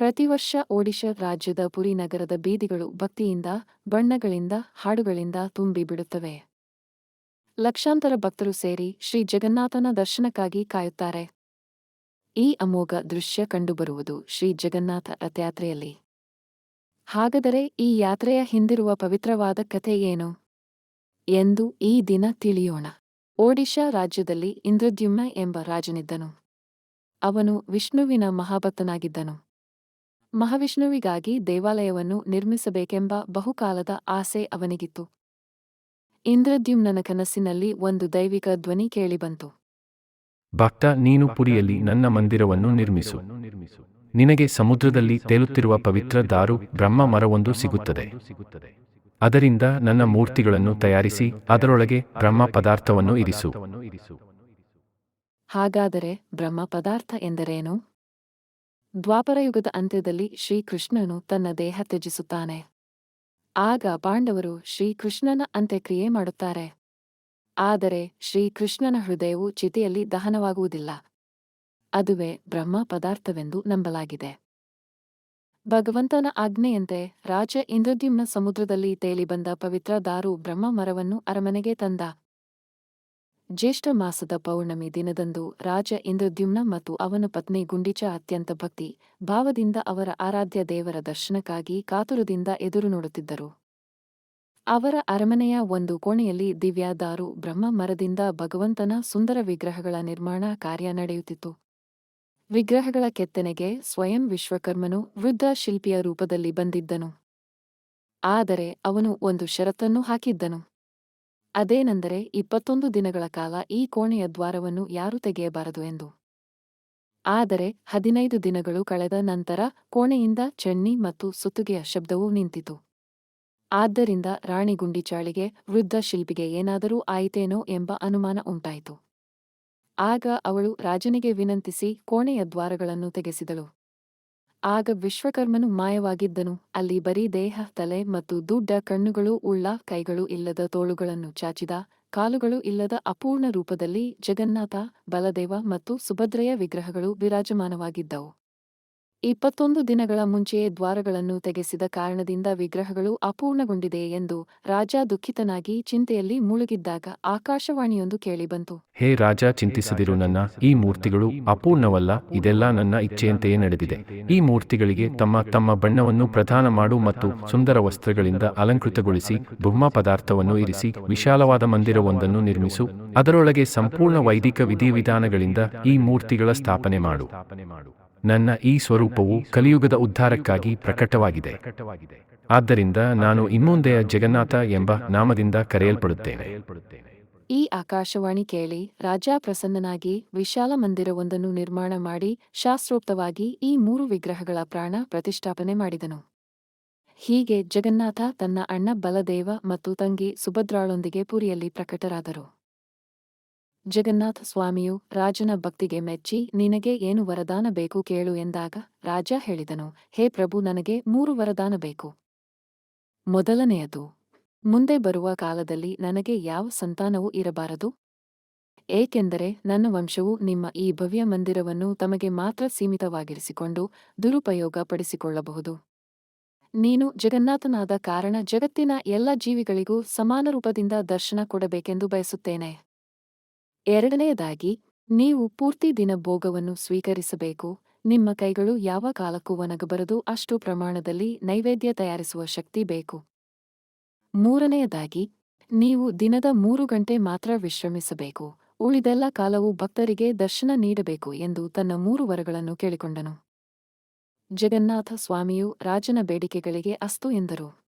ಪ್ರತಿವರ್ಷ ಒಡಿಶಾ ರಾಜ್ಯದ ಪುರಿ ನಗರದ ಬೀದಿಗಳು ಭಕ್ತಿಯಿಂದ, ಬಣ್ಣಗಳಿಂದ, ಹಾಡುಗಳಿಂದ ತುಂಬಿಬಿಡುತ್ತವೆ ಲಕ್ಷಾಂತರ ಭಕ್ತರು ಸೇರಿ ಶ್ರೀ ಜಗನ್ನಾಥನ ದರ್ಶನಕ್ಕಾಗಿ ಕಾಯುತ್ತಾರೆ. ಈ ಅಮೋಘ ದೃಶ್ಯ ಕಂಡುಬರುವುದು ಶ್ರೀ ಜಗನ್ನಾಥ ರಥಯಾತ್ರೆಯಲ್ಲಿ. ಹಾಗಾದರೆ ಈ ಯಾತ್ರೆಯ ಹಿಂದಿರುವ ಪವಿತ್ರವಾದ ಕಥೆ ಏನು? ಎಂದು ಈ ದಿನ ತಿಳಿಯೋಣ. ಒಡಿಶಾ ರಾಜ್ಯದಲ್ಲಿ ಇಂದ್ರದ್ಯುಮ್ನ ಎಂಬ ರಾಜನಿದ್ದನು. ಅವನು ವಿಷ್ಣುವಿನ ಮಹಾಭಕ್ತನಾಗಿದ್ದನು. ಮಹಾವಿಷ್ಣುವಿಗಾಗಿ ದೇವಾಲಯವನ್ನು ನಿರ್ಮಿಸಬೇಕೆಂಬ ಬಹುಕಾಲದ ಆಸೆ ಅವನಿಗಿತ್ತು. ಇಂದ್ರದ್ಯುಮ್ನನ ಕನಸಿನಲ್ಲಿ ಒಂದು ದೈವಿಕ ಧ್ವನಿ ಕೇಳಿಬಂತು. ಭಕ್ತ ನೀನು ಪುರಿಯಲ್ಲಿ ನನ್ನ ಮಂದಿರವನ್ನು ನಿರ್ಮಿಸು. ನಿನಗೆ ಸಮುದ್ರದಲ್ಲಿ ತೇಲುತ್ತಿರುವ ಪವಿತ್ರ ದಾರು ಬ್ರಹ್ಮ ಮರವೊಂದು ಸಿಗುತ್ತದೆ. ಅದರಿಂದ ನನ್ನ ಮೂರ್ತಿಗಳನ್ನು ತಯಾರಿಸಿ ಅದರೊಳಗೆ ಬ್ರಹ್ಮ ಪದಾರ್ಥವನ್ನು ಇರಿಸು. ಹಾಗಾದರೆ ಬ್ರಹ್ಮ ಪದಾರ್ಥ ಎಂದರೇನು? ದ್ವಾಪರಯುಗದ ಅಂತ್ಯದಲ್ಲಿ ಶ್ರೀಕೃಷ್ಣನು ತನ್ನ ದೇಹ ತ್ಯಜಿಸುತ್ತಾನೆ. ಆಗ ಪಾಂಡವರು ಶ್ರೀಕೃಷ್ಣನ ಅಂತ್ಯಕ್ರಿಯೆ ಮಾಡುತ್ತಾರೆ. ಆದರೆ ಶ್ರೀಕೃಷ್ಣನ ಹೃದಯವು ಚಿತೆಯಲ್ಲಿ ದಹನವಾಗುವುದಿಲ್ಲ. ಅದುವೇ ಬ್ರಹ್ಮ ಪದಾರ್ಥವೆಂದು ನಂಬಲಾಗಿದೆ. ಭಗವಂತನ ಆಜ್ಞೆಯಂತೆ ರಾಜ ಇಂದ್ರದ್ಯುಮ್ನ ಸಮುದ್ರದಲ್ಲಿ ತೇಲಿಬಂದ ಪವಿತ್ರ ದಾರು ಬ್ರಹ್ಮ ಮರವನ್ನು ಅರಮನೆಗೆ ತಂದ. ಜ್ಯೇಷ್ಠ ಮಾಸದ ಪೌರ್ಣಮಿ ದಿನದಂದು ರಾಜ ಇಂದ್ರದ್ಯುಮ್ನ ಮತ್ತು ಅವನ ಪತ್ನಿ ಗುಂಡಿಚ ಅತ್ಯಂತ ಭಕ್ತಿ ಭಾವದಿಂದ ಅವರ ಆರಾಧ್ಯ ದೇವರ ದರ್ಶನಕ್ಕಾಗಿ ಕಾತುರದಿಂದ ಎದುರು ನೋಡುತ್ತಿದ್ದರು. ಅವರ ಅರಮನೆಯ ಒಂದು ಕೋಣೆಯಲ್ಲಿ ದಿವ್ಯಾದಾರು ಬ್ರಹ್ಮ ಮರದಿಂದ ಭಗವಂತನ ಸುಂದರ ವಿಗ್ರಹಗಳ ನಿರ್ಮಾಣ ಕಾರ್ಯ ನಡೆಯುತ್ತಿತ್ತು. ವಿಗ್ರಹಗಳ ಕೆತ್ತನೆಗೆ ಸ್ವಯಂ ವಿಶ್ವಕರ್ಮನು ವೃದ್ಧ ಶಿಲ್ಪಿಯ ರೂಪದಲ್ಲಿ ಬಂದಿದ್ದನು. ಆದರೆ ಅವನು ಒಂದು ಷರತ್ತನ್ನು ಹಾಕಿದ್ದನು. ಅದೇನೆಂದರೆ ಇಪ್ಪತ್ತೊಂದು ದಿನಗಳ ಕಾಲ ಈ ಕೋಣೆಯ ದ್ವಾರವನ್ನು ಯಾರೂ ತೆಗೆಯಬಾರದು ಎಂದು. ಆದರೆ ಹದಿನೈದು ದಿನಗಳು ಕಳೆದ ನಂತರ ಕೋಣೆಯಿಂದ ಚೆನ್ನಿ ಮತ್ತು ಸುತ್ತುಗೆಯ ಶಬ್ದವೂ ನಿಂತಿತು. ಆದ್ದರಿಂದ ರಾಣಿ ಗುಂಡಿಚಾಳಿಗೆ, ವೃದ್ಧ ಶಿಲ್ಪಿಗೆ ಏನಾದರೂ ಆಯಿತೇನೋ ಎಂಬ ಅನುಮಾನ ಉಂಟಾಯಿತು. ಆಗ ಅವಳು ರಾಜನಿಗೆ ವಿನಂತಿಸಿ ಕೋಣೆಯ ದ್ವಾರಗಳನ್ನು ತೆಗೆಸಿದಳು. ಆಗ ವಿಶ್ವಕರ್ಮನು ಮಾಯವಾಗಿದ್ದನು. ಅಲ್ಲಿ ಬರೀ ದೇಹ, ತಲೆ ಮತ್ತು ದುಡ್ಡ, ಕಣ್ಣುಗಳು, ಉಳ್ಳ, ಕೈಗಳು ಇಲ್ಲದ ತೋಳುಗಳನ್ನು ಚಾಚಿದ, ಕಾಲುಗಳು ಇಲ್ಲದ ಅಪೂರ್ಣ ರೂಪದಲ್ಲಿ ಜಗನ್ನಾಥ, ಬಲದೇವ ಮತ್ತು ಸುಭದ್ರೆಯ ವಿಗ್ರಹಗಳು ವಿರಾಜಮಾನವಾಗಿದ್ದವು. ಇಪ್ಪತ್ತೊಂದು ದಿನಗಳ ಮುಂಚೆಯೇ ದ್ವಾರಗಳನ್ನು ತೆಗೆಸಿದ ಕಾರಣದಿಂದ ವಿಗ್ರಹಗಳು ಅಪೂರ್ಣಗೊಂಡಿದೆ ಎಂದು ರಾಜ ದುಃಖಿತನಾಗಿ ಚಿಂತೆಯಲ್ಲಿ ಮುಳುಗಿದ್ದಾಗ ಆಕಾಶವಾಣಿಯೊಂದು ಕೇಳಿಬಂತು. ಹೇ ರಾಜ, ಚಿಂತಿಸದಿರು ನನ್ನ. ಈ ಮೂರ್ತಿಗಳು ಅಪೂರ್ಣವಲ್ಲ, ಇದೆಲ್ಲ ನನ್ನ ಇಚ್ಛೆಯಂತೆಯೇ ನಡೆದಿದೆ. ಈ ಮೂರ್ತಿಗಳಿಗೆ ತಮ್ಮ ತಮ್ಮ ಬಣ್ಣವನ್ನು ಪ್ರಧಾನ ಮಾಡು ಮತ್ತು ಸುಂದರ ವಸ್ತ್ರಗಳಿಂದ ಅಲಂಕೃತಗೊಳಿಸಿ, ಬ್ರಹ್ಮ ಪದಾರ್ಥವನ್ನು ಇರಿಸಿ, ವಿಶಾಲವಾದ ಮಂದಿರವೊಂದನ್ನು ನಿರ್ಮಿಸು. ಅದರೊಳಗೆ ಸಂಪೂರ್ಣ ವೈದಿಕ ವಿಧಿವಿಧಾನಗಳಿಂದ ಈ ಮೂರ್ತಿಗಳ ಸ್ಥಾಪನೆ ಮಾಡು. ನನ್ನ ಈ ಸ್ವರೂಪವು ಕಲಿಯುಗದ ಉದ್ಧಾರಕ್ಕಾಗಿ ಪ್ರಕಟವಾಗಿದೆ. ಆದ್ದರಿಂದ ನಾನು ಇನ್ಮುಂದೆಯ ಜಗನ್ನಾಥ ಎಂಬ ನಾಮದಿಂದ ಕರೆಯಲ್ಪಡುತ್ತೇನೆ. ಈ ಆಕಾಶವಾಣಿ ಕೇಳಿ ರಾಜಾ ಪ್ರಸನ್ನನಾಗಿ ವಿಶಾಲ ಮಂದಿರವೊಂದನ್ನು ನಿರ್ಮಾಣ ಮಾಡಿ ಶಾಸ್ತ್ರೋಕ್ತವಾಗಿ ಈ ಮೂರು ವಿಗ್ರಹಗಳ ಪ್ರಾಣ ಪ್ರತಿಷ್ಠಾಪನೆ ಮಾಡಿದನು. ಹೀಗೆ ಜಗನ್ನಾಥ ತನ್ನ ಅಣ್ಣ ಬಲದೇವ ಮತ್ತು ತಂಗಿ ಸುಭದ್ರಾಳೊಂದಿಗೆ ಪುರಿಯಲ್ಲಿ ಪ್ರಕಟರಾದರು. ಜಗನ್ನಾಥ ಸ್ವಾಮಿಯು ರಾಜನ ಭಕ್ತಿಗೆ ಮೆಚ್ಚಿ, ನಿನಗೆ ಏನು ವರದಾನ ಬೇಕು ಕೇಳು ಎಂದಾಗ ರಾಜ ಹೇಳಿದನು, ಹೇ ಪ್ರಭು, ನನಗೆ ಮೂರು ವರದಾನ ಬೇಕು. ಮೊದಲನೆಯದು, ಮುಂದೆ ಬರುವ ಕಾಲದಲ್ಲಿ ನನಗೆ ಯಾವ ಸಂತಾನವೂ ಇರಬಾರದು? ಏಕೆಂದರೆ ನನ್ನ ವಂಶವು ನಿಮ್ಮ ಈ ಭವ್ಯ ಮಂದಿರವನ್ನು ತಮಗೆ ಮಾತ್ರ ಸೀಮಿತವಾಗಿರಿಸಿಕೊಂಡು ದುರುಪಯೋಗ ಪಡಿಸಿಕೊಳ್ಳಬಹುದು ನೀನು ಜಗನ್ನಾಥನಾದ ಕಾರಣ ಜಗತ್ತಿನ ಎಲ್ಲ ಜೀವಿಗಳಿಗೂ ಸಮಾನ ರೂಪದಿಂದ ದರ್ಶನ ಕೊಡಬೇಕೆಂದು ಬಯಸುತ್ತೇನೆ. ಎರಡನೆಯದಾಗಿ, ನೀವು ಪೂರ್ತಿ ದಿನ ಭೋಗವನ್ನು ಸ್ವೀಕರಿಸಬೇಕು. ನಿಮ್ಮ ಕೈಗಳು ಯಾವ ಕಾಲಕ್ಕೂ ಒಣಗಬರದು. ಅಷ್ಟು ಪ್ರಮಾಣದಲ್ಲಿ ನೈವೇದ್ಯ ತಯಾರಿಸುವ ಶಕ್ತಿ ಬೇಕು. ಮೂರನೆಯದಾಗಿ, ನೀವು ದಿನದ ಮೂರು ಗಂಟೆ ಮಾತ್ರ ವಿಶ್ರಮಿಸಬೇಕು. ಉಳಿದೆಲ್ಲ ಕಾಲವು ಭಕ್ತರಿಗೆ ದರ್ಶನ ನೀಡಬೇಕು ಎಂದು ತನ್ನ ಮೂರು ವರಗಳನ್ನು ಕೇಳಿಕೊಂಡನು. ಜಗನ್ನಾಥ ಸ್ವಾಮಿಯು ರಾಜನ ಬೇಡಿಕೆಗಳಿಗೆ ಅಸ್ತು ಎಂದರು.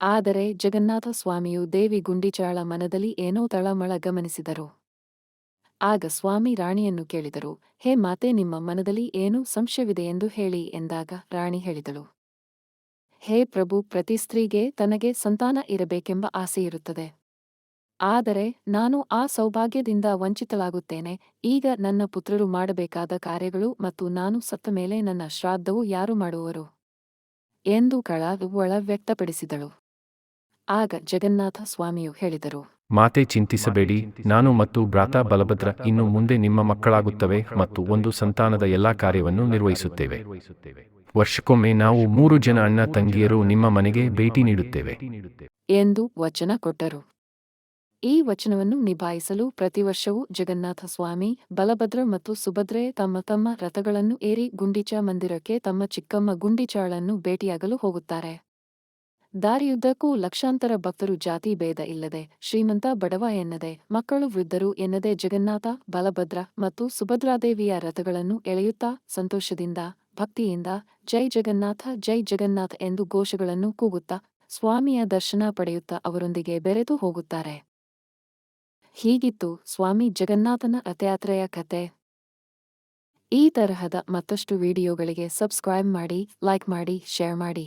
ಆದರೆ ಜಗನ್ನಾಥ ಸ್ವಾಮಿಯು ದೇವಿ ಗುಂಡಿಚಾಳ ಮನದಲ್ಲಿ ಏನೋ ತಳಮಳ ಗಮನಿಸಿದರು. ಆಗ ಸ್ವಾಮಿ ರಾಣಿಯನ್ನು ಕೇಳಿದರು, ಹೇ ಮಾತೆ, ನಿಮ್ಮ ಮನದಲ್ಲಿ ಏನು ಸಂಶಯವಿದೆಯೆಂದು ಹೇಳಿ ಎಂದಾಗ ರಾಣಿ ಹೇಳಿದಳು. ಹೇ ಪ್ರಭು, ಪ್ರತಿ ಸ್ತ್ರೀಗೆ ತನಗೆ ಸಂತಾನ ಇರಬೇಕೆಂಬ ಆಸೆಯಿರುತ್ತದೆ ಆದರೆ ನಾನು ಆ ಸೌಭಾಗ್ಯದಿಂದ ವಂಚಿತಳಾಗುತ್ತೇನೆ. ಈಗ ನನ್ನ ಪುತ್ರರು ಮಾಡಬೇಕಾದ ಕಾರ್ಯಗಳು ಮತ್ತು ನಾನು ಸತ್ತ ಮೇಲೆ ನನ್ನ ಶ್ರಾದ್ದವು ಯಾರು ಮಾಡುವರು? ಎಂದು ಕಳ ಒಳ ವ್ಯಕ್ತಪಡಿಸಿದಳು. ಆಗ ಜಗನ್ನಾಥ ಸ್ವಾಮಿಯು ಹೇಳಿದರು ಮಾತೆ ಚಿಂತಿಸಬೇಡಿ ನಾನು ಮತ್ತು ಭ್ರಾತ ಬಲಭದ್ರ ಇನ್ನು ಮುಂದೆ ನಿಮ್ಮ ಮಕ್ಕಳಾಗುತ್ತವೆ ಮತ್ತು ಒಂದು ಸಂತಾನದ ಎಲ್ಲಾ ಕಾರ್ಯವನ್ನು ನಿರ್ವಹಿಸುತ್ತೇವೆ. ವರ್ಷಕ್ಕೊಮ್ಮೆ ನಾವು ಮೂರು ಜನ ಅಣ್ಣ ತಂಗಿಯರು ನಿಮ್ಮ ಮನೆಗೆ ಭೇಟಿ ನೀಡುತ್ತೇವೆ. ಎಂದು ವಚನ ಕೊಟ್ಟರು. ಈ ವಚನವನ್ನು ನಿಭಾಯಿಸಲು ಪ್ರತಿ ವರ್ಷವೂ ಜಗನ್ನಾಥ ಸ್ವಾಮಿ ಬಲಭದ್ರ ಮತ್ತು ಸುಭದ್ರೆ ತಮ್ಮ ತಮ್ಮ ರಥಗಳನ್ನು ಏರಿ ಗುಂಡಿಚ ಮಂದಿರಕ್ಕೆ ತಮ್ಮ ಚಿಕ್ಕಮ್ಮ ಗುಂಡಿಚಾಳನ್ನು ಭೇಟಿಯಾಗಲು ಹೋಗುತ್ತಾರೆ. ದಾರಿಯುದ್ದಕ್ಕೂ ಲಕ್ಷಾಂತರ ಭಕ್ತರು ಜಾತಿ ಭೇದ ಇಲ್ಲದೆ ಶ್ರೀಮಂತ ಬಡವ ಎನ್ನದೆ, ಮಕ್ಕಳು ವೃದ್ಧರು ಎನ್ನದೆ ಜಗನ್ನಾಥ, ಬಲಭದ್ರ ಮತ್ತು ಸುಭದ್ರಾದೇವಿಯ ರಥಗಳನ್ನು ಎಳೆಯುತ್ತಾ ಸಂತೋಷದಿಂದ, ಭಕ್ತಿಯಿಂದ ಜೈ ಜಗನ್ನಾಥ ಜೈ ಜಗನ್ನಾಥ ಎಂದು ಘೋಷಗಳನ್ನು ಕೂಗುತ್ತಾ ಸ್ವಾಮಿಯ ದರ್ಶನ ಪಡೆಯುತ್ತಾ ಅವರೊಂದಿಗೆ ಬೆರೆತು ಹೋಗುತ್ತಾರೆ. ಹೀಗಿತ್ತು ಸ್ವಾಮಿ ಜಗನ್ನಾಥನ ರಥಯಾತ್ರೆಯ ಕತೆ. ಈ ತರಹದ ಮತ್ತಷ್ಟು ವಿಡಿಯೋಗಳಿಗೆ ಸಬ್ಸ್ಕ್ರೈಬ್ ಮಾಡಿ, ಲೈಕ್ ಮಾಡಿ, ಶೇರ್ ಮಾಡಿ.